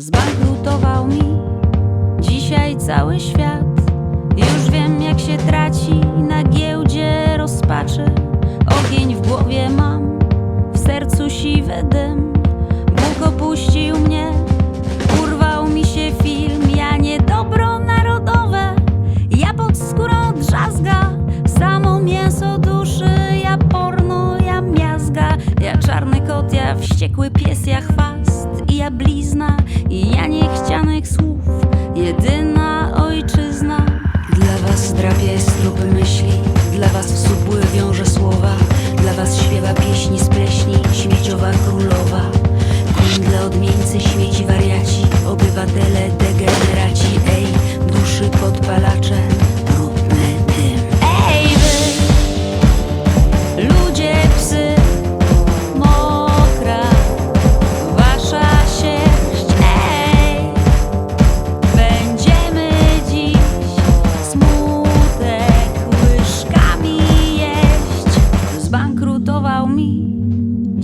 Zbankrutował mi dzisiaj cały świat. Już wiem, jak się traci na giełdzie rozpaczy. Ogień w głowie mam, w sercu siwy dym. Bóg opuścił mnie, urwał mi się film. Ja nie dobro narodowe, ja pod skórą drzazga. Samo mięso duszy, ja porno, ja miazga. Ja czarny kot, ja wściekły pies, ja chwast i ja blizna.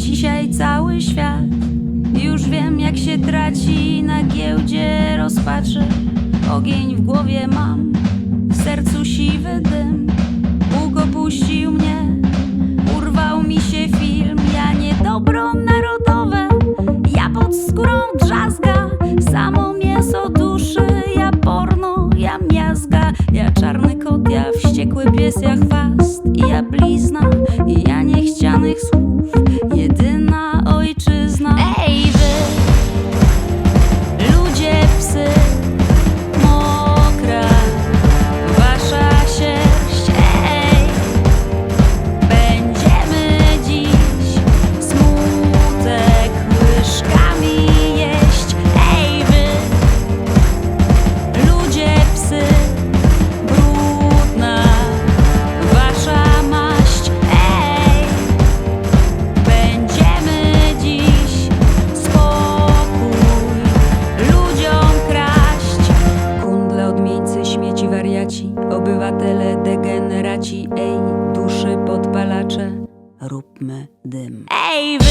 Dzisiaj cały świat. Już wiem, jak się traci na giełdzie rozpaczy. Ogień w głowie mam, w sercu siwy dym. Bóg opuścił mnie, urwał mi się film. Ja nie dobro narodowe, ja pod skórą drzazga. Samo mięso duszy, ja porno, ja miazga. Ja czarny kot, ja wściekły pies, ja chwast i ja. róbmy dym. Ej wy,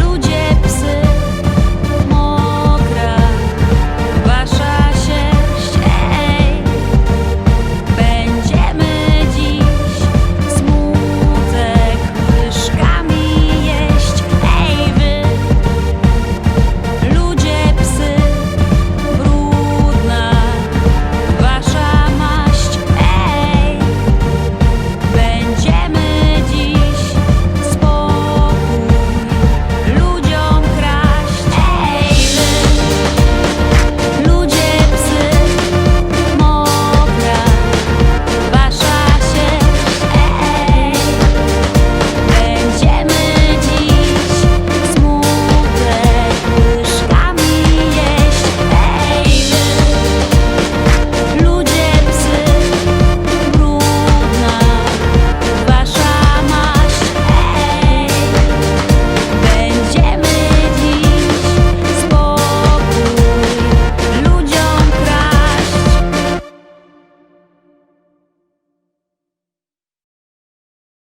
ludzie psy.